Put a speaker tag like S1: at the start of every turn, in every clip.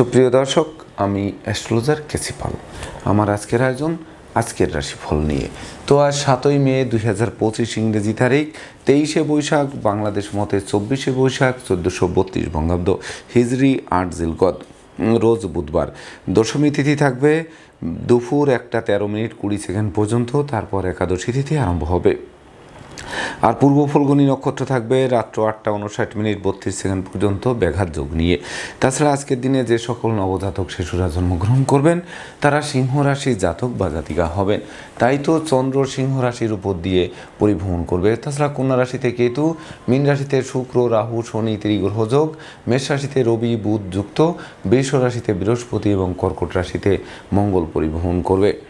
S1: সুপ্রিয় দর্শক, আমি অ্যাস্ট্রোলজার কেসিপাল আমার আজকের আয়োজন আজকের রাশিফল নিয়ে। তো আজ সাতই মে দুই হাজার পঁচিশ ইংরেজি তারিখ, তেইশে বৈশাখ, বাংলাদেশ মতে চব্বিশে বৈশাখ, চোদ্দোশো বত্রিশ বঙ্গাব্দ হিজরি আট জিলগদ রোজ বুধবার। দশমী তিথি থাকবে, দুপুর একটা তেরো মিনিট কুড়ি সেকেন্ড পর্যন্ত, তারপর একাদশী তিথি আরম্ভ হবে। আর পূর্ব ফলগুনি নক্ষত্র থাকবে রাত্র আটটা উনষাট মিনিট বত্রিশ সেকেন্ড পর্যন্ত ব্যাঘাত যোগ নিয়ে। তাছাড়া আজকের দিনে যে সকল নবজাতক শিশুরা জন্মগ্রহণ করবেন, তারা সিংহ রাশি জাতক বা জাতিকা হবেন। তাই তো চন্দ্র সিংহ রাশির উপর দিয়ে পরিভ্রমণ করবে। তাছাড়া কন্যা রাশিতে কেতু, মীন রাশিতে শুক্র, রাহু, শনি, ত্রিগ্রহ যোগ, মেষ রাশিতে রবি, বুধ যুক্ত, বৃষ রাশিতে বৃহস্পতি এবং কর্কট রাশিতে মঙ্গল পরিভ্রমণ করবে।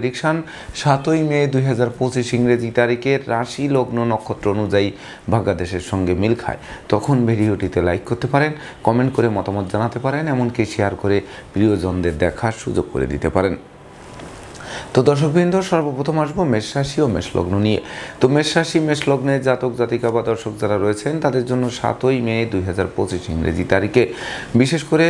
S1: প্রেডিকশান সাতই মে দুই হাজার পঁচিশ ইংরেজি তারিখে রাশি লগ্ন নক্ষত্র অনুযায়ী ভাগ্যাদেশের সঙ্গে মিল খায়। তখন ভিডিওটিতে লাইক করতে পারেন কমেন্ট করে মতামত জানাতে পারেন, এমনকি শেয়ার করে প্রিয়জনদের দেখার সুযোগ করে দিতে পারেন। তো দর্শকবৃন্দ, সর্বপ্রথম আসব মেষ রাশি ও মেষ লগ্ন নিয়ে। তো মেষ রাশি, মেষ লগ্নের জাতক, জাতিকা বা দর্শক যারা রয়েছেন, তাদের জন্য সাতই মে দুই হাজার পঁচিশ ইংরেজি তারিখে। বিশেষ করে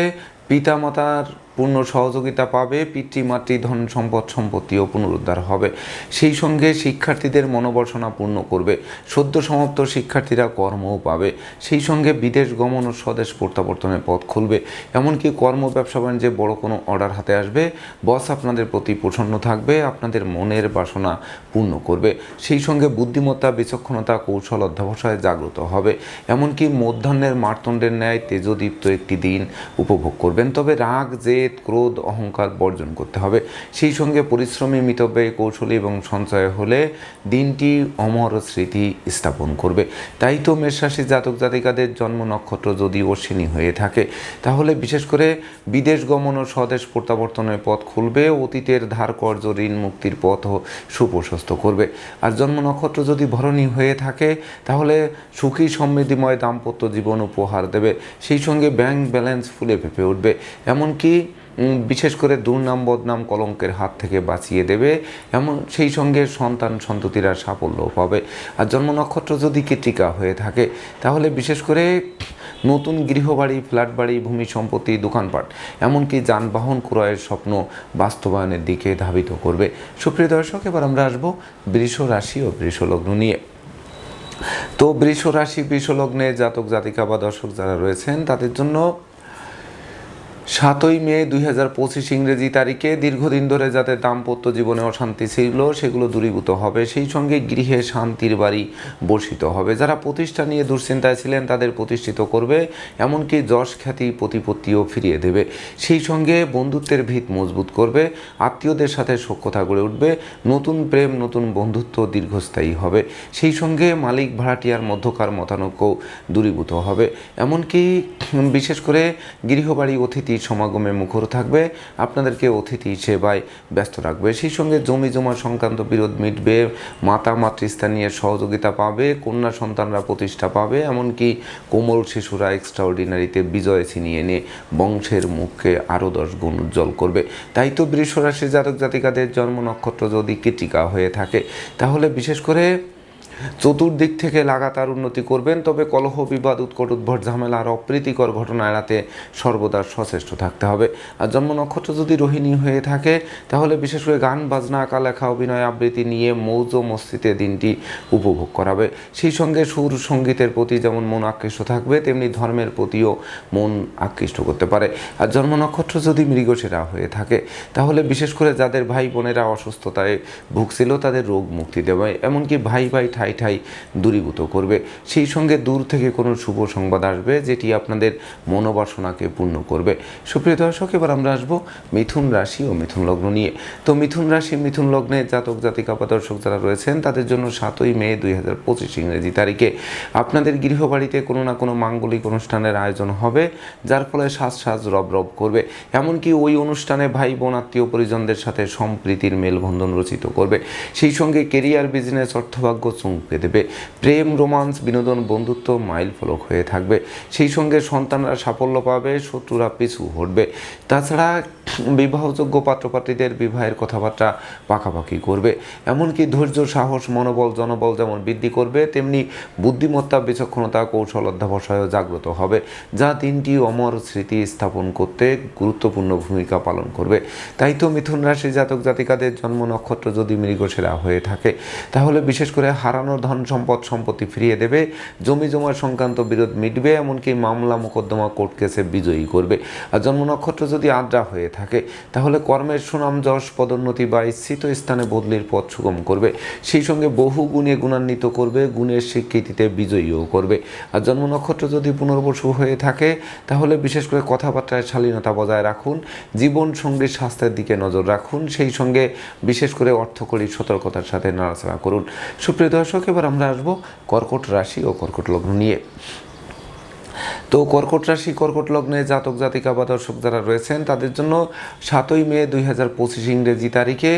S1: পিতামাতার পূর্ণ সহযোগিতা পাবে পিতৃমাতৃ ধন সম্পদ সম্পত্তিও পুনরুদ্ধার হবে। সেই সঙ্গে শিক্ষার্থীদের মনোবাসনা পূর্ণ করবে, সদ্য সমাপ্ত শিক্ষার্থীরা কর্মও পাবে। সেই সঙ্গে বিদেশ গমন ও স্বদেশ প্রত্যাবর্তনের পথ খুলবে। এমনকি কর্ম, ব্যবসা, বাণিজ্যে বড় কোনো অর্ডার হাতে আসবে। বস আপনাদের প্রতি প্রসন্ন থাকবে, আপনাদের মনের বাসনা পূর্ণ করবে। সেই সঙ্গে বুদ্ধিমত্তা, বিচক্ষণতা, কৌশল অধ্যাবসায় জাগ্রত হবে। এমনকি মধ্যাহ্নের মারতণ্ডের ন্যায় তেজদীপ্ত একটি দিন উপভোগ করবেন। তবে রাগ, জেদ ক্রোধ অহংকার বর্জন করতে হবে। সেই সঙ্গে পরিশ্রমী, মিতব্যয়, কৌশলী এবং সঞ্চয় হলে দিনটি অমর স্মৃতি স্থাপন করবে। তাই তো মেষরাশি জাতক জাতিকাদের জন্ম নক্ষত্র যদি অশ্বিনী হয়ে থাকে, তাহলে বিশেষ করে বিদেশ গমন ও স্বদেশ প্রত্যাবর্তনের পথ খুলবে, অতীতের ধার কর্য ঋণ মুক্তির পথও সুপ্রশস্ত করবে। আর জন্ম নক্ষত্র যদি ভরণী হয়ে থাকে, তাহলে সুখী, সমৃদ্ধিময়, দাম্পত্য জীবন উপহার দেবে। সেই সঙ্গে ব্যাংক ব্যালেন্স ফুলে ফেপে উঠবে। এমনকি বিশেষ করে দুর্নাম, বদনাম কলঙ্কের হাত থেকে বাঁচিয়ে দেবে। এমন সেই সঙ্গে সন্তান, সন্ততিরা সাফল্য পাবে। আর জন্ম নক্ষত্র যদি কৃতিকা হয়ে থাকে, তাহলে বিশেষ করে নতুন গৃহবাড়ি, ফ্ল্যাট বাড়ি, ভূমি সম্পত্তি, দোকানপাট, এমনকি যানবাহন ক্রয়ের স্বপ্ন বাস্তবায়নের দিকে ধাবিত করবে। সুপ্রিয় দর্শক, এবার আমরা আসব বৃষ রাশি ও বৃষলগ্ন নিয়ে। তো বৃষ রাশি বৃষলগ্নে জাতক, জাতিকা বা দর্শক যারা রয়েছেন, তাদের জন্য সাতই মে দুই হাজার পঁচিশ ইংরেজি তারিখে দীর্ঘদিন ধরে যাদের দাম্পত্য জীবনে অশান্তি ছিল, সেগুলো দূরীভূত হবে। সেই সঙ্গে গৃহে শান্তির বাড়ি বর্ষিত হবে। যারা প্রতিষ্ঠা নিয়ে দুশ্চিন্তায় ছিলেন, তাদের প্রতিষ্ঠিত করবে, এমনকি যশ খ্যাতি প্রতিপত্তিও ফিরিয়ে দেবে। সেই সঙ্গে বন্ধুত্বের ভিত মজবুত করবে, আত্মীয়দের সাথে সখ্যতা গড়ে উঠবে, নতুন প্রেম, নতুন বন্ধুত্ব দীর্ঘস্থায়ী হবে। সেই সঙ্গে মালিক ভাড়াটিয়ার মধ্যকার মতানৈক্য দূরীভূত হবে। এমনকি, বিশেষ করে গৃহবাড়ি অতিথি সমাগমে মুখর থাকবে, আপনাদেরকে অতিথি সেবায় ব্যস্ত রাখবে। সেই সঙ্গে জমি জমা সংক্রান্ত বিরোধ মিটবে, মাতা, মাতৃস্থানীয় সহযোগিতা পাবে, কন্যা সন্তানরা প্রতিষ্ঠা পাবে, এমনকি কোমল শিশুরা এক্সট্রাঅর্ডিনারিতে বিজয় ছিনিয়ে এনে বংশের মুখকে আরও দশ গুণ উজ্জ্বল করবে। তাই তো বৃষরাশি জাতক জাতিকাদের জন্ম নক্ষত্র যদি কৃতিকা হয়ে থাকে, তাহলে বিশেষ করে চতুর্দিক থেকে লাগাতার উন্নতি করবেন, তবে কলহ, বিবাদ, উৎকট, উদ্ভট, ঝামেলা আর অপ্রীতিকর ঘটনা এড়াতে সর্বদা সচেষ্ট থাকতে হবে। আর জন্ম নক্ষত্র যদি রোহিণী হয়ে থাকে, তাহলে বিশেষ করে গান, বাজনা আঁকা লেখা অভিনয় আবৃত্তি নিয়ে মৌজ মস্তিতে দিনটি উপভোগ করাবে। সেই সঙ্গে সুর সঙ্গীতের প্রতি যেমন মন আকৃষ্ট থাকবে, তেমনি ধর্মের প্রতিও মন আকৃষ্ট করতে পারে। আর জন্ম নক্ষত্র যদি মৃগসেরা হয়ে থাকে, তাহলে বিশেষ করে যাদের ভাই বোনেরা অসুস্থতায় ভুগছিল, তাদের রোগ মুক্তি দেবে। এমনকি ভাই ভাই ঠাই ঠাই ঠাই দূরীভূত করবে। সেই সঙ্গে দূর থেকে কোনো শুভ সংবাদ আসবে যেটি আপনাদের মনোবাসনাকে পূর্ণ করবে। সুপ্রিয় দর্শক, এবার আমরা আসব মিথুন রাশি ও মিথুন লগ্ন নিয়ে। তো মিথুন রাশি, মিথুন লগ্নে জাতক, জাতিকা বা দর্শক যারা রয়েছেন, তাদের জন্য সাতই মে দুই হাজার পঁচিশ ইংরেজি তারিখে আপনাদের গৃহবাড়িতে কোনো না কোনো মাঙ্গলিক অনুষ্ঠানের আয়োজন হবে, যার ফলে সাজ সাজ রব রব করবে। এমনকি ওই অনুষ্ঠানে ভাই বোন আত্মীয় পরিজনদের সাথে সম্প্রীতির মেলবন্ধন রচিত করবে। সেই সঙ্গে কেরিয়ার বিজনেস অর্থভাগ্য চুমকে দেবে। প্রেম, রোমান্স, বিনোদন, বন্ধুত্ব মাইল ফলক হয়ে থাকবে। সেই সঙ্গে সন্তানরা সাফল্য পাবে, শত্রুরা পিছু হটবে। তাছাড়া বিবাহযোগ্য পাত্রপাত্রীদের বিবাহের কথাবার্তা পাকাপাকি করবে। এমনকি ধৈর্য, সাহস, মনোবল, জনবল যেমন বৃদ্ধি করবে, তেমনি বুদ্ধিমত্তা, বিচক্ষণতা, কৌশল অধ্যাবসায় জাগ্রত হবে, যা তিনটি অমর স্মৃতি স্থাপন করতে গুরুত্বপূর্ণ ভূমিকা পালন করবে। তাই তো মিথুন রাশি জাতক জাতিকাদের জন্ম নক্ষত্র যদি মৃগসেরা হয়ে থাকে, তাহলে বিশেষ করে হারানো ধন সম্পদ সম্পত্তি ফিরিয়ে দেবে, জমি জমা সংক্রান্ত বিরোধ মিটবে, এমনকি মামলা মোকদ্দমা কোর্ট কেসে বিজয়ী করবে। আর জন্ম নক্ষত্র যদি আদ্রা হয়ে থাকে, তাহলে কর্মের সুনাম, যশ, পদোন্নতি বা ইচ্ছিত স্থানে বদলির পথ সুগম করবে। সেই সঙ্গে বহু গুণে গুণান্বিত করবে, গুণের স্বীকৃতিতে বিজয়ীও করবে। আর জন্ম নক্ষত্র যদি পুনর্বসু হয়ে থাকে, তাহলে বিশেষ করে কথাবার্তায় শালীনতা বজায় রাখুন, জীবন সঙ্গীর স্বাস্থ্যের দিকে নজর রাখুন, সেই সঙ্গে বিশেষ করে অর্থকরী সতর্কতার সাথে নাড়াচাড়া করুন। সুপ্রিয় দর্শক এবার আমরা আসব কর্কট রাশি ও কর্কট লগ্ন নিয়ে। তো কর্কট রাশি, কর্কট লগ্নে জাতক, জাতিকা বা দর্শক যারা রয়েছেন, তাদের জন্য সাতই মে দুই হাজার পঁচিশ ইংরেজি তারিখে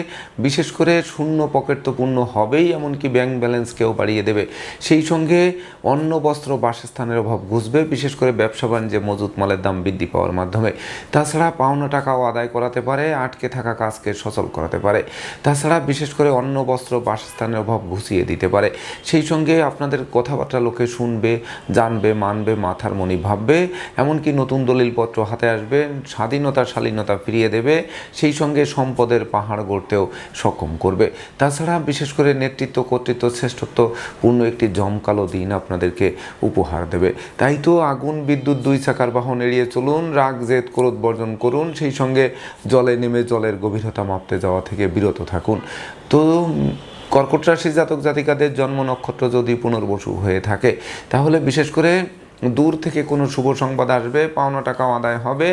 S1: বিশেষ করে শূন্য পকেট তো পূর্ণ হবেই, এমনকি ব্যাংক ব্যালেন্সকেও বাড়িয়ে দেবে। সেই সঙ্গে অন্ন, বস্ত্র, বাসস্থানের অভাব ঘুষবে, বিশেষ করে ব্যবসা বাণিজ্যে মজুত মালের দাম বৃদ্ধি পাওয়ার মাধ্যমে। তাছাড়া পাওনা টাকাও আদায় করাতে পারে, আটকে থাকা কাজকে সচল করাতে পারে। তাছাড়া বিশেষ করে অন্ন, বস্ত্র, বাসস্থানের অভাব ঘুষিয়ে দিতে পারে। সেই সঙ্গে আপনাদের কথাবার্তা লোকে শুনবে, জানবে, মানবে, মাথার মনি ভাববে, এমনকি নতুন দলিলপত্র হাতে আসবে, স্বাধীনতা, শালীনতা ফিরিয়ে দেবে, সেই সঙ্গে সম্পদের পাহাড় গড়তেও সক্ষম করবে। তাছাড়া বিশেষ করে নেতৃত্ব, কর্তৃত্ব, শ্রেষ্ঠত্ব পূর্ণ একটি জমকালো দিন আপনাদেরকে উপহার দেবে। তাই তো আগুন, বিদ্যুৎ, দুই চাকার বাহন এড়িয়ে চলুন, রাগ, জেদ, ক্রোধ বর্জন করুন, সেই সঙ্গে জলে নেমে জলের গভীরতা মাপতে যাওয়া থেকে বিরত থাকুন। তো কর্কট রাশি জাতক জাতিকাদের জন্ম নক্ষত্র যদি পুনর্বসু হয়ে থাকে, তাহলে বিশেষ করে দূর থেকে কোনো শুভ সংবাদ আসবে, পাওনা টাকাও আদায় হবে,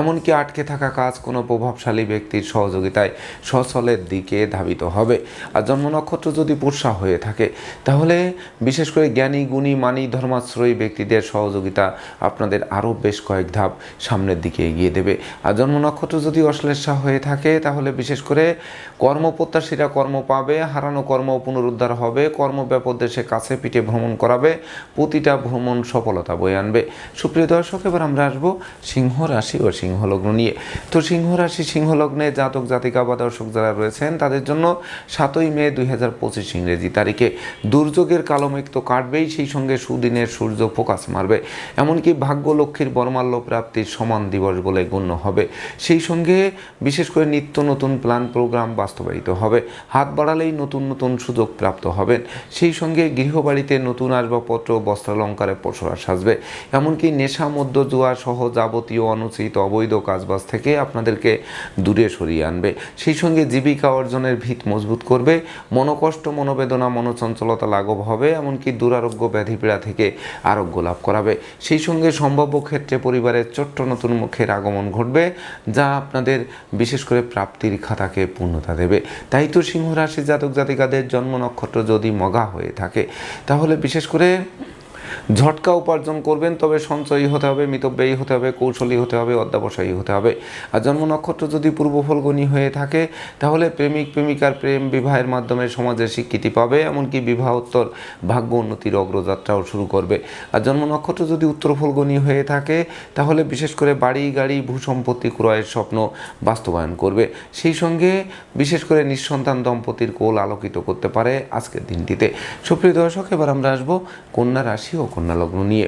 S1: এমনকি আটকে থাকা কাজ কোনো প্রভাবশালী ব্যক্তির সহযোগিতায় সচলের দিকে ধাবিত হবে। আর জন্ম নক্ষত্র যদি পুষা হয়ে থাকে, তাহলে বিশেষ করে জ্ঞানী, গুণী, মানি, ধর্মাশ্রয়ী ব্যক্তিদের সহযোগিতা আপনাদের আরও বেশ কয়েক ধাপ সামনের দিকে এগিয়ে দেবে। আর জন্ম নক্ষত্র যদি অশ্লেষা হয়ে থাকে, তাহলে বিশেষ করে কর্মপ্রত্যাশীরা কর্ম পাবে, হারানো কর্ম পুনরুদ্ধার হবে, কর্ম ব্যাপক দেশে কাছে পিঠে ভ্রমণ করাবে, প্রতিটা ভ্রমণ সফলতা বয়ে আনবে। সুপ্রিয় দর্শক, এবার আমরা আসব সিংহ রাশি ও সিংহ লগ্ন নিয়ে। তো সিংহ রাশি সিংহ লগ্নে জাতক, জাতিকা বা দর্শক যারা রয়েছেন, তাদের জন্য সাতই মে দুই হাজার পঁচিশ ইংরেজি তারিখে। দুর্যোগের কালো মেঘ তো কাটবেই, সেই সঙ্গে সুদিনের সূর্য ফোকাস মারবে। এমনকি ভাগ্য লক্ষ্মীর বর্মাল্য প্রাপ্তির সমান দিবস বলে গণ্য হবে। সেই সঙ্গে বিশেষ করে নিত্য নতুন প্ল্যান, প্রোগ্রাম বাস্তবায়িত হবে। হাত বাড়ালেই নতুন নতুন সুযোগ প্রাপ্ত হবেন। সেই সঙ্গে গৃহবাড়িতে নতুন আসবাবপত্র, বস্ত্রালঙ্কারে পসরা সাজবে এমনকি নেশা মধ্য জুয়া সহ যাবতীয় অনুচিত অবৈধ কাজবাজ থেকে আপনাদেরকে দূরে সরিয়ে আনবে। সেই সঙ্গে জীবিকা অর্জনের ভিত মজবুত করবে। মনোকষ্ট, মনোবেদনা, মনোচঞ্চলতা লাঘব হবে, এমনকি দুরারোগ্য ব্যাধি পীড়া থেকে আরোগ্য লাভ করাবে। সেই সঙ্গে সম্ভাব্য ক্ষেত্রে পরিবারের ছোট্ট নতুন মুখের আগমন ঘটবে, যা আপনাদের বিশেষ করে প্রাপ্তির খাতাকে পূর্ণতা দেবে। তাই তো সিংহ রাশি জাতক জাতিকাদের জন্ম নক্ষত্র যদি মগা হয়ে থাকে, তাহলে বিশেষ করে ঝটকা উপার্জন করবেন, তবে সঞ্চয়ী হতে হবে, মিতব্যয়ী হতে হবে, কৌশলী হতে হবে, অধ্যাবসায়ী হতে হবে। আর জন্ম নক্ষত্র যদি পূর্ব ফলগুনি হয়ে থাকে, তাহলে প্রেমিক, প্রেমিকার প্রেম বিবাহের মাধ্যমে সমাজের স্বীকৃতি পাবে, এমনকি বিবাহোত্তর ভাগ্য উন্নতির অগ্রযাত্রাও শুরু করবে। আর জন্ম নক্ষত্র যদি উত্তর ফলগুনি হয়ে থাকে, তাহলে বিশেষ করে বাড়ি, গাড়ি, ভূসম্পত্তি ক্রয়ের স্বপ্ন বাস্তবায়ন করবে। সেই সঙ্গে বিশেষ করে নিঃসন্তান দম্পতির কোল আলোকিত করতে পারে আজকের দিনটিতে। সুপ্রিয় দর্শক, এবার আমরা আসব কন্যা রাশি কন্যা লগ্ন নিয়ে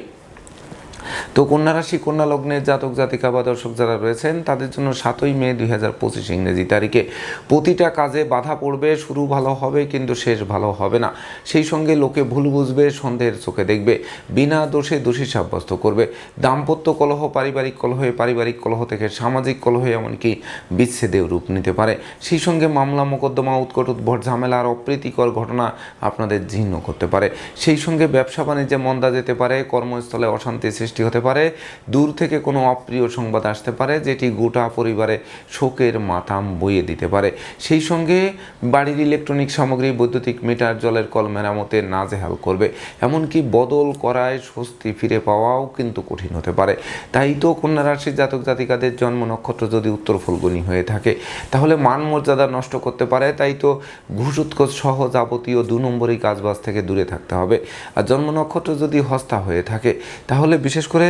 S1: তো কন্যা রাশি, কন্যা লগ্নের জাতক, জাতিকা বা দর্শক যারা রয়েছেন, তাদের জন্য সাতই মে দুই হাজার পঁচিশ ইংরেজি তারিখে প্রতিটা কাজে বাধা পড়বে, শুরু ভালো হবে কিন্তু শেষ ভালো হবে না। সেই সঙ্গে লোকে ভুল বুঝবে, সন্দেহের চোখে দেখবে, বিনা দোষে দোষী সাব্যস্ত করবে। দাম্পত্য কলহ, পারিবারিক কলহে, পারিবারিক কলহ থেকে সামাজিক কলহে এমনকি বিচ্ছেদেও রূপ নিতে পারে। সেই সঙ্গে মামলা, মোকদ্দমা, উৎকট উদ্ভট ঝামেলা আর অপ্রীতিকর ঘটনা আপনাদের জীর্ণ করতে পারে। সেই সঙ্গে ব্যবসা বাণিজ্যে মন্দা যেতে পারে, কর্মস্থলে অশান্তি সৃষ্টি হতে পারে। দূর থেকে কোনো অপ্রিয় সংবাদ আসতে পারে, যেটি গোটা পরিবারে শোকের মাথাম বইয়ে দিতে পারে। সেই সঙ্গে বাড়ির ইলেকট্রনিক সামগ্রী, বৈদ্যুতিক মিটার, জলের কল মেরামতে নাজেহাল করবে। এমনকি বদল করায় স্বস্তি ফিরে পাওয়াও কিন্তু কঠিন হতে পারে। তাই তো কন্যা রাশির জাতক জাতিকাদের জন্ম নক্ষত্র যদি উত্তর ফুলগুনি হয়ে থাকে, তাহলে মান মর্যাদা নষ্ট করতে পারে। তাই তো ঘুষ সহ যাবতীয় দু নম্বরই কাজবাজ থেকে দূরে থাকতে হবে। আর জন্ম নক্ষত্র যদি হস্তা হয়ে থাকে, তাহলে বিশেষ করে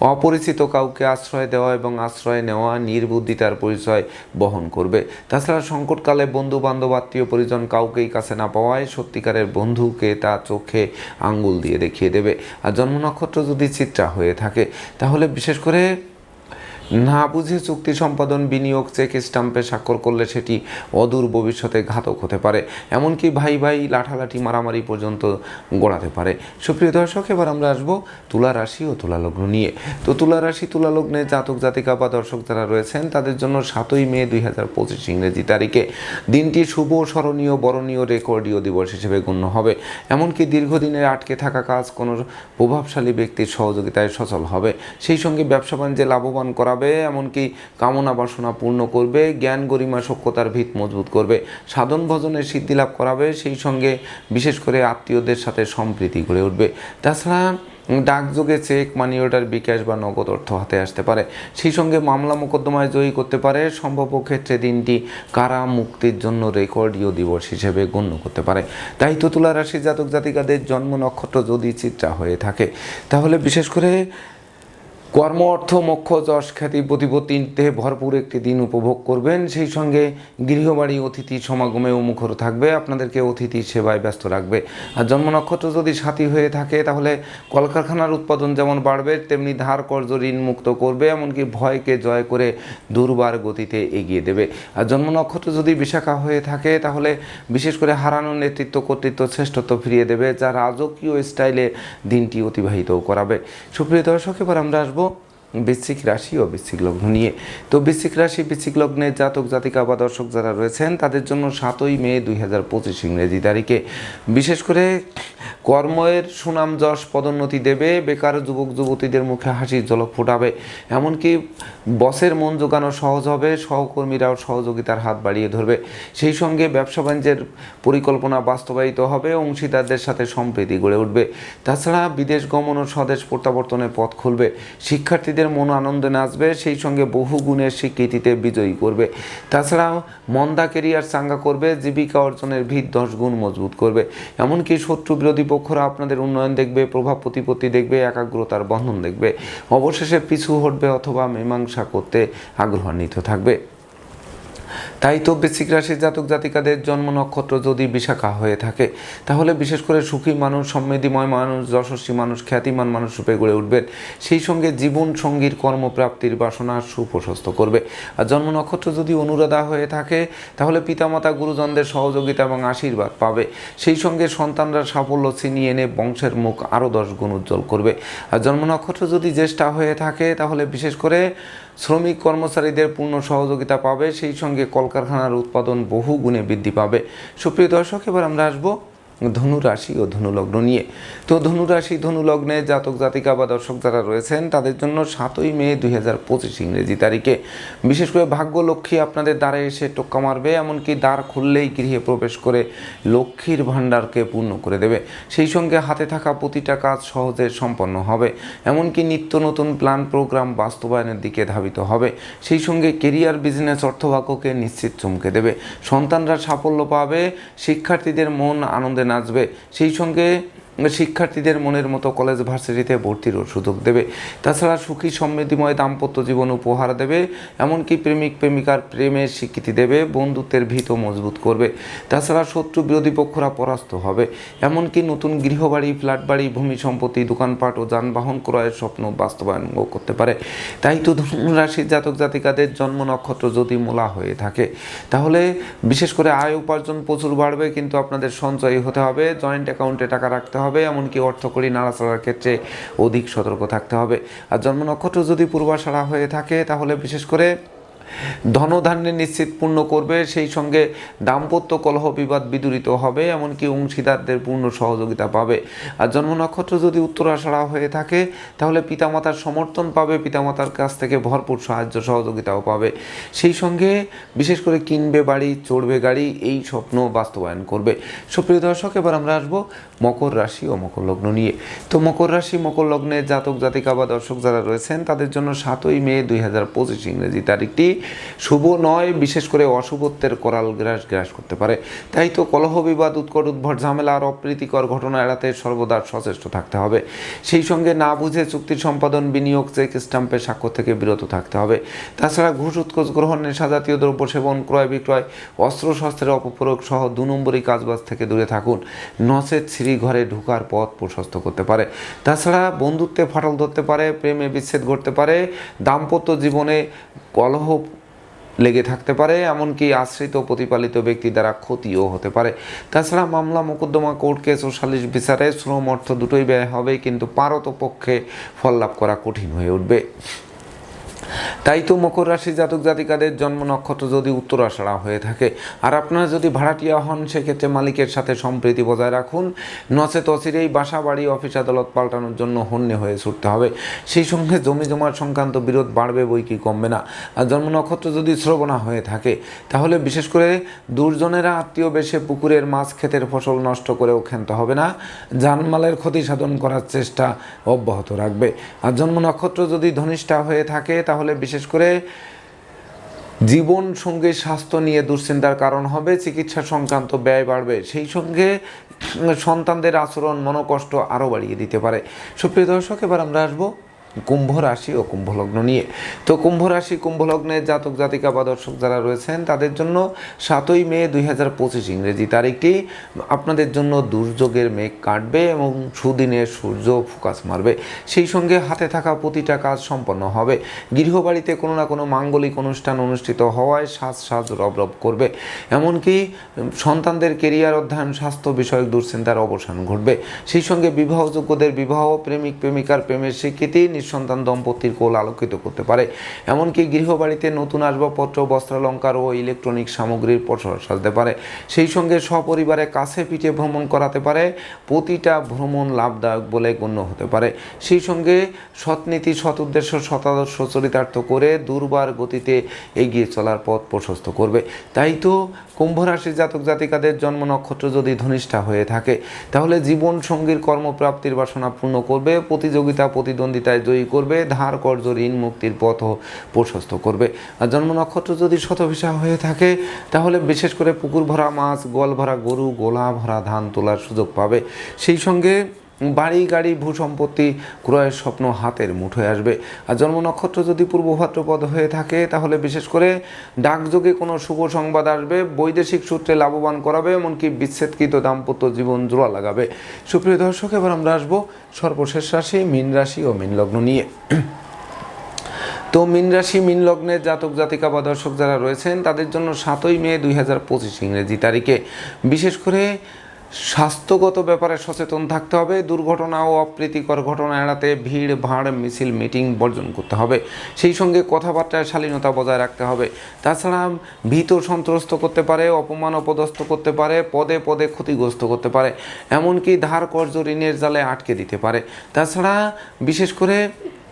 S1: অপরিচিত কাউকে আশ্রয় দেওয়া এবং আশ্রয় নেওয়া, নির্বুদ্ধিতার পরিচয় বহন করবে। তাছাড়া সংকটকালে বন্ধু বান্ধব আত্মীয় পরিজন কাউকেই কাছে না পাওয়ায় সত্যিকারের বন্ধুকে তা চোখে আঙ্গুল দিয়ে দেখিয়ে দেবে। আর জন্ম নক্ষত্র যদি চিত্রা হয়ে থাকে, তাহলে বিশেষ করে না বুঝে চুক্তি সম্পাদন, বিনিয়োগ, চেক স্টাম্পে স্বাক্ষর করলে সেটি অদূর ভবিষ্যতে ঘাতক হতে পারে। এমনকি ভাই ভাই লাঠালাঠি মারামারি পর্যন্ত গড়াতে পারে। সুপ্রিয় দর্শক, এবার আমরা আসব তুলা রাশি ও তুলা লগ্ন নিয়ে। তো তুলা রাশি, তুলা লগ্নে জাতক, জাতিকা বা দর্শক যারা রয়েছেন, তাদের জন্য সাতই মে দুই হাজার পঁচিশ ইংরেজি তারিখে দিনটি শুভ, স্মরণীয়, বরণীয়, রেকর্ডীয় দিবস হিসেবে গণ্য হবে। এমনকি দীর্ঘদিনের আটকে থাকা কাজ কোনো প্রভাবশালী ব্যক্তির সহযোগিতায় সচল হবে। সেই সঙ্গে ব্যবসা বাণিজ্যে লাভবান করাবে, এমনকি কামনা বাসনা পূর্ণ করবে, জ্ঞান গরিমা সক্ষতার ভিত মজবুত করবে, সাধন ভজনের সিদ্ধি লাভ করাবে, সেই সঙ্গে বিশেষ করে আত্মীয়দের সাথে সম্প্রীতি গড়ে উঠবে। তাছাড়া ডাকযোগে চেক মানি অর্ডার, বিকাশ বা নগদ অর্থ হাতে আসতে পারে। সেই সঙ্গে মামলা মোকদ্দমায় জয়ী করতে পারে। সম্ভাব্য ক্ষেত্রে দিনটি কারা মুক্তির জন্য রেকর্ডীয় দিবস হিসেবে গণ্য করতে পারে। তাই তো তুলা রাশি জাতক জাতিকাদের জন্ম নক্ষত্র যদি চিত্রা হয়ে থাকে, তাহলে বিশেষ করে কর্ম, অর্থ, মোক্ষ, যশ, খ্যাতি প্রতিপত্তিতে ভরপুর একটি দিন উপভোগ করবেন। সেই সঙ্গে গৃহবাড়ি, অতিথি, সমাগমেও মুখর থাকবে। আপনাদেরকে অতিথি সেবায় ব্যস্ত রাখবে। আর জন্ম নক্ষত্র যদি সাথী হয়ে থাকে, তাহলে কলকারখানার উৎপাদন যেমন বাড়বে, তেমনি ধার কর্য ঋণ মুক্ত করবে, এমনকি ভয়কে জয় করে দুর্বার গতিতে এগিয়ে দেবে। আর জন্ম নক্ষত্র যদি বিশাখা হয়ে থাকে, তাহলে বিশেষ করে হারানো নেতৃত্ব, কর্তৃত্ব শ্রেষ্ঠত্ব ফিরিয়ে দেবে, যা রাজকীয় স্টাইলে দিনটি অতিবাহিত করাবে। সুপ্রিয় দর্শক, এবার আমরা আসব বৃশ্চিক রাশি ও বৃশ্চিক লগ্ন নিয়ে। তো বৃশ্চিক রাশি, বৃশ্চিক লগ্নে জাতক, জাতিকা বা দর্শক যারা রয়েছেন, তাদের জন্য সাতই মে দুই হাজার পঁচিশ ইংরেজি তারিখে। বিশেষ করে কর্মের সুনাম যশ পদোন্নতি দেবে, বেকার যুবক, যুবতীদের মুখে হাসির ঝলক ফোটাবে, এমনকি বসের মন জোগানো সহজ হবে, সহকর্মীরাও সহযোগিতার হাত বাড়িয়ে ধরবে। সেই সঙ্গে ব্যবসা বাণিজ্যের পরিকল্পনা বাস্তবায়িত হবে, অংশীদারদের সাথে সম্প্রীতি গড়ে উঠবে। তাছাড়া বিদেশ গমন ও স্বদেশ প্রত্যাবর্তনের পথ খুলবে। শিক্ষার্থীদের মন আনন্দে নাচবে, সেই সঙ্গে বহু গুণের স্বীকৃতিতে বিজয়ী করবে। তাছাড়া মন্দা কেরিয়ার চাঙ্গা করবে, জীবিকা অর্জনের ভিত দশ গুণ মজবুত করবে। এমনকি শত্রু বিরোধী পক্ষরা আপনাদের উন্নয়ন দেখবে, প্রভাব প্রতিপত্তি দেখবে, একাগ্রতার বন্ধন দেখবে। অবশেষে পিছু হটবে অথবা মীমাংসা করতে আগ্রহান্বিত থাকবে। তাই তো বৃশ্চিক রাশির জাতক জাতিকাদের জন্ম নক্ষত্র যদি বিশাখা হয়ে থাকে, তাহলে বিশেষ করে সুখী মানুষ, সমৃদ্ধিময় মানুষ, যশস্বী মানুষ, খ্যাতিমান মানুষ রূপে গড়ে উঠবেন। সেই সঙ্গে জীবন সঙ্গীর কর্মপ্রাপ্তির বাসনা সুপ্রশস্ত করবে। আর জন্ম নক্ষত্র যদি অনুরাধা হয়ে থাকে, তাহলে পিতামাতা, গুরুজনদের সহযোগিতা এবং আশীর্বাদ পাবে। সেই সঙ্গে সন্তানরা সাফল্য ছিনিয়ে এনে বংশের মুখ আরও দশ গুণ উজ্জ্বল করবে। আর জন্ম নক্ষত্র যদি জ্যেষ্ঠা হয়ে থাকে, তাহলে বিশেষ করে শ্রমিক কর্মচারীদের পূর্ণ সহযোগিতা পাবে। সেই সঙ্গে কলকারখানার উৎপাদন বহু গুণে বৃদ্ধি পাবে। সুপ্রিয় দর্শক এবার আমরা আসব ধনু রাশি ও ধনু লগ্ন নিয়ে। তো ধনু রাশি ধনু লগ্নে জাতক, জাতিকা বা দর্শক যারা রয়েছেন, তাদের জন্য সাতই মে দুই হাজার পঁচিশ ইংরেজি তারিখে। বিশেষ করে ভাগ্য লক্ষ্মী আপনাদের দ্বারে এসে টোক্কা মারবে, এমনকি দ্বার খুললেই গৃহে প্রবেশ করে লক্ষ্মীর ভাণ্ডারকে পূর্ণ করে দেবে। সেই সঙ্গে হাতে থাকা প্রতিটা কাজ সহজে সম্পন্ন হবে, এমনকি নিত্য নতুন প্ল্যান, প্রোগ্রাম বাস্তবায়নের দিকে ধাবিত হবে। সেই সঙ্গে কেরিয়ার, বিজনেস, অর্থভাগ্যকে নিশ্চিত চমকে দেবে। সন্তানরা সাফল্য পাবে, শিক্ষার্থীদের মন আনন্দে নাচবে সেই সঙ্গে শিক্ষার্থীদের মনের মতো কলেজ ভার্সিটিতে ভর্তিরও সুযোগ দেবে। তাছাড়া সুখী সমৃদ্ধিময় দাম্পত্য জীবন উপহার দেবে, এমনকি প্রেমিক প্রেমিকার প্রেমের স্বীকৃতি দেবে, বন্ধুত্বের ভিত মজবুত করবে। তাছাড়া শত্রু বিরোধী পক্ষরা পরাস্ত হবে। এমনকি নতুন গৃহবাড়ি ফ্ল্যাট বাড়ি ভূমি সম্পত্তি, দোকানপাট ও যানবাহন ক্রয়ের স্বপ্ন বাস্তবায়ন করতে পারে। তাই তো ধনুরাশির জাতক জাতিকাদের জন্ম নক্ষত্র যদি মূলা হয়ে থাকে, তাহলে বিশেষ করে আয় উপার্জন প্রচুর বাড়বে, কিন্তু আপনাদের সঞ্চয় হতে হবে, জয়েন্ট অ্যাকাউন্টে টাকা রাখতে হবে। এমনকি অর্থকরী নাড়াচাড়ার ক্ষেত্রে অধিক সতর্ক থাকতে হবে। আর জন্ম নক্ষত্র যদি পূর্বাশারা হয়ে থাকে, তাহলে বিশেষ করে ধনধান্যে নিশ্চিত পূর্ণ করবে, সেই সঙ্গে দাম্পত্য কলহ বিবাদ বিদূরিত হবে, এমনকি অংশীদারদের পূর্ণ সহযোগিতা পাবে। আর জন্ম নক্ষত্র যদি উত্তরাষাড়া হয়ে থাকে, তাহলে পিতামাতার সমর্থন পাবে, পিতামাতার কাছ থেকে ভরপুর সাহায্য সহযোগিতাও পাবে। সেই সঙ্গে বিশেষ করে কিনবে বাড়ি, চড়বে গাড়ি, এই স্বপ্ন বাস্তবায়ন করবে। সুপ্রিয় দর্শক, এবার আমরা আসব মকর রাশি ও মকর লগ্ন নিয়ে। তো মকর রাশি, মকর লগ্নের জাতক, জাতিকা বা দর্শক যারা রয়েছেন, তাদের জন্য সাতই মে দুই হাজার পঁচিশ ইংরেজি তারিখটি শুভ নয়, বিশেষ করে অশুভত্বের করাল গ্রাস গ্রাস করতে পারে। তাই তো কলহ বিবাদ, উৎকট উদ্ভট ঝামেলা আর অপ্রীতিকর ঘটনা এড়াতে সর্বদা সচেষ্ট থাকতে হবে। সেই সঙ্গে না বুঝে চুক্তির সম্পাদন, বিনিয়োগ, চেক স্টাম্পের স্বাক্ষর থেকে বিরত থাকতে হবে। তাছাড়া ঘুষ, উৎকোচ, গ্রহণ, নেশা জাতীয় দ্রব্য সেবন, ক্রয় বিক্রয় অস্ত্র শস্ত্রের অপপ্রয়োগ সহ দু নম্বরই কাজবাজ থেকে দূরে থাকুন। নচেত সিঁড়ি ঘরে ঢুকার পথ প্রশস্ত করতে পারে। তাছাড়া বন্ধুত্বে ফাটল ধরতে পারে, প্রেমে বিচ্ছেদ ঘটতে পারে, দাম্পত্য জীবনে কলহ লেগে থাকতে পারে, এমনকি আশ্রিত প্রতিপালিত ব্যক্তি দ্বারা ক্ষতিও হতে পারে। তাছাড়া মামলা, মোকদ্দমা, কোর্ট কেস ও সালিশ বিচারে শ্রম অর্থ দুটোই ব্যয় হবে, কিন্তু পারত পক্ষে ফল লাভ করা কঠিন হয়ে উঠবে। তাই তো মকর রাশি জাতক জাতিকাদের জন্ম নক্ষত্র যদি উত্তরাষাড়া হয়ে থাকে। আর আপনারা যদি ভাড়াটিয়া হন, সেক্ষেত্রে মালিকের সাথে সম্প্রীতি বজায় রাখুন। নচেত অচিরেই বাসা, বাড়ি, অফিস, আদালত পাল্টানোর জন্য হন্যে হয়ে ছুটতে হবে। সেই সঙ্গে জমি জমার সংক্রান্ত বিরোধ বাড়বে বই কি কমবে না। আর জন্ম নক্ষত্র যদি শ্রবণা হয়ে থাকে, তাহলে বিশেষ করে দুর্জনেরা আত্মীয় বেশে পুকুরের মাছ ক্ষেতের ফসল নষ্ট করেও ক্ষান্ত হবে না। জানমালের ক্ষতি সাধন করার চেষ্টা অব্যাহত রাখবে। আর জন্ম নক্ষত্র যদি ধনিষ্ঠা হয়ে থাকে, তাহলে বিশেষ করে জীবন সঙ্গে স্বাস্থ্য নিয়ে দুশ্চিন্তার কারণ হবে, চিকিৎসা সংক্রান্ত ব্যয় বাড়বে, সেই সঙ্গে সন্তানদের আচরণ মনোকষ্ট আরও বাড়িয়ে দিতে পারে। সুপ্রিয় দর্শক, এবার আমরা আসব কুম্ভ রাশি ও কুম্ভ লগ্ন নিয়ে। তো কুম্ভ রাশি কুম্ভ লগ্নের জাতক, জাতিকা বা দর্শক যারা রয়েছেন, তাদের জন্য সাতই মে দুই হাজার পঁচিশ ইংরেজি তারিখটি আপনাদের জন্য দুর্যোগের মেঘ কাটবে এবং সুদিনের সূর্য ফোকাস মারবে। সেই সঙ্গে হাতে থাকা প্রতিটা কাজ সম্পন্ন হবে। গৃহবাড়িতে কোনো না কোনো মাঙ্গলিক অনুষ্ঠান অনুষ্ঠিত হওয়ায় সাজ সাজ রব রব করবে। এমনকি সন্তানদের কেরিয়ার অধ্যয়ন, স্বাস্থ্য বিষয়ক দুশ্চিন্তার অবসান ঘটবে। সেই সঙ্গে বিবাহযোগ্যদের বিবাহ, প্রেমিক, প্রেমিকার প্রেমের স্বীকৃতি নিঃসন্তান দম্পতির কোল আলোকিত করতে পারে। এমনকি গৃহবাড়িতে নতুন আসবাবপত্র, বস্ত্রালঙ্কার ও ইলেকট্রনিক সামগ্রীর প্রসার সাজতে পারে। সেই সঙ্গে সপরিবারে কাছে পিঠে ভ্রমণ করাতে পারে। প্রতিটা ভ্রমণ লাভদায়ক বলে গণ্য হতে পারে। সেই সঙ্গে সৎনীতি সৎ উদ্দেশ্য শতাদর্শ চরিতার্থ করে দুর্বার গতিতে এগিয়ে চলার পথ প্রশস্ত করবে। তাই তো কুম্ভ রাশির জাতক জাতিকাদের জন্ম নক্ষত্র যদি ধনিষ্ঠা হয়ে থাকে, তাহলে জীবন সঙ্গীর কর্মপ্রাপ্তির বাসনা পূর্ণ করবে, প্রতিযোগিতা, প্রতিদ্বন্দ্বিতায় জয়ী করবে, ধার কর্য ঋণ, মুক্তির পথও প্রশস্ত করবে। আর জন্ম নক্ষত্র যদি শতভিসা হয়ে থাকে, তাহলে বিশেষ করে পুকুর ভরা মাছ গল ভরা গরু গোলা ভরা ধান তোলার সুযোগ পাবে। সেই সঙ্গে বাড়ি, গাড়ি, ভূ সম্পত্তি ক্রয়ের স্বপ্ন হাতের মুঠোয় আসবে। আর জন্ম নক্ষত্র যদি পূর্ব ভাদ্রপদ হয়ে থাকে, তাহলে বিশেষ করে ডাকযোগে কোনো শুভ সংবাদ আসবে, বৈদেশিক সূত্রে লাভবান করাবে, এমনকি বিচ্ছেদকৃত দাম্পত্য জীবন জোড়া লাগাবে। সুপ্রিয় দর্শক, এবার আমরা আসব সর্বশেষ রাশি, মীন রাশি ও মীন লগ্ন নিয়ে। তো মীন রাশি, মীন লগ্নের জাতক, জাতিকা বা দর্শক যারা রয়েছেন, তাদের জন্য সাতই মে দুই হাজার পঁচিশ ইংরেজি তারিখে। বিশেষ করে স্বাস্থ্যগত ব্যাপারে সচেতন থাকতে হবে, দুর্ঘটনা ও অপ্রীতিকর ঘটনা এড়াতে ভিড়, ভাড়, মিছিল, মিটিং বর্জন করতে হবে। সেই সঙ্গে কথাবার্তায় শালীনতা বজায় রাখতে হবে। তাছাড়া ভীত সন্ত্রস্ত করতে পারে, অপমান অপদস্থ করতে পারে, পদে পদে ক্ষতিগ্রস্ত করতে পারে, এমনকি ধার কর্য ঋণের জালে আটকে দিতে পারে। তাছাড়া বিশেষ করে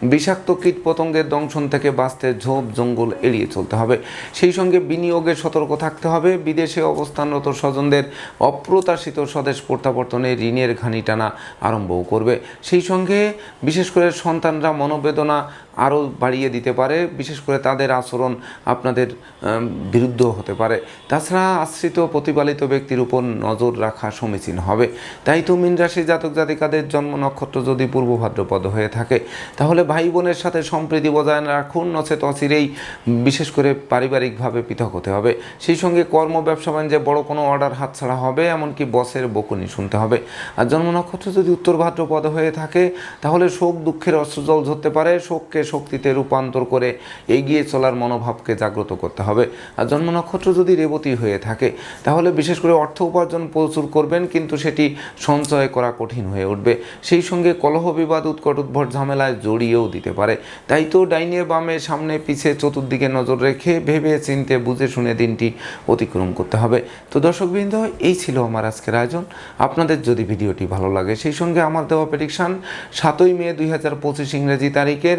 S1: বিষাক্ত কীট পতঙ্গের দংশন থেকে বাঁচতে ঝোপ জঙ্গল এড়িয়ে চলতে হবে। সেই সঙ্গে বিনিয়োগে সতর্ক থাকতে হবে। বিদেশে অবস্থানরত স্বজনদের অপ্রত্যাশিত স্বদেশ প্রত্যাবর্তনে ঋণের ঘানি টানা আরম্ভও করবে। সেই সঙ্গে বিশেষ করে সন্তানরা মনোবেদনা আরও বাড়িয়ে দিতে পারে, বিশেষ করে তাদের আচরণ আপনাদের বিরুদ্ধ হতে পারে। তাছাড়া আশ্রিত প্রতিপালিত ব্যক্তির উপর নজর রাখা সমীচীন হবে। তাই তো মীন রাশি জাতক জাতিকাদের জন্ম নক্ষত্র যদি পূর্ব ভাদ্রপদ হয়ে থাকে, তাহলে ভাই বোনের সাথে সম্প্রীতি বজায় রাখুন, নচেত অচিরেই বিশেষ করে পারিবারিকভাবে পৃথক হতে হবে। সেই সঙ্গে কর্ম, ব্যবসা বাণিজ্যে বড় কোনো অর্ডার হাতছাড়া হবে, এমনকি বসের বকুনি শুনতে হবে। আর জন্ম নক্ষত্র যদি উত্তর ভাদ্রপদ হয়ে থাকে, তাহলে শোক, দুঃখের অস্ত্রজল ধরতে পারে, শোককে শক্তিতে রূপান্তর করে এগিয়ে চলার মনোভাবকে জাগ্রত করতে হবে। আর জন্ম নক্ষত্র যদি রেবতী হয়ে থাকে, তাহলে বিশেষ করে অর্থ উপার্জন প্রচুর করবেন, কিন্তু সেটি সঞ্চয় করা কঠিন হয়ে উঠবে। সেই সঙ্গে কলহ বিবাদ, উৎকট উদ্ভট ঝামেলায় জড়িয়েও দিতে পারে। তাই তো ডাইনে বামে সামনে পিছে চতুর্দিকে নজর রেখে ভেবে চিনতে বুঝে শুনে দিনটি অতিক্রম করতে হবে। তো দর্শকবৃন্দ এই ছিল আমার আজকের আয়োজন। আপনাদের যদি ভিডিওটি ভালো লাগে, সেই সঙ্গে আমার দেওয়া প্রেডিকশান সাতই মে দুই হাজার পঁচিশ ইংরেজি তারিখের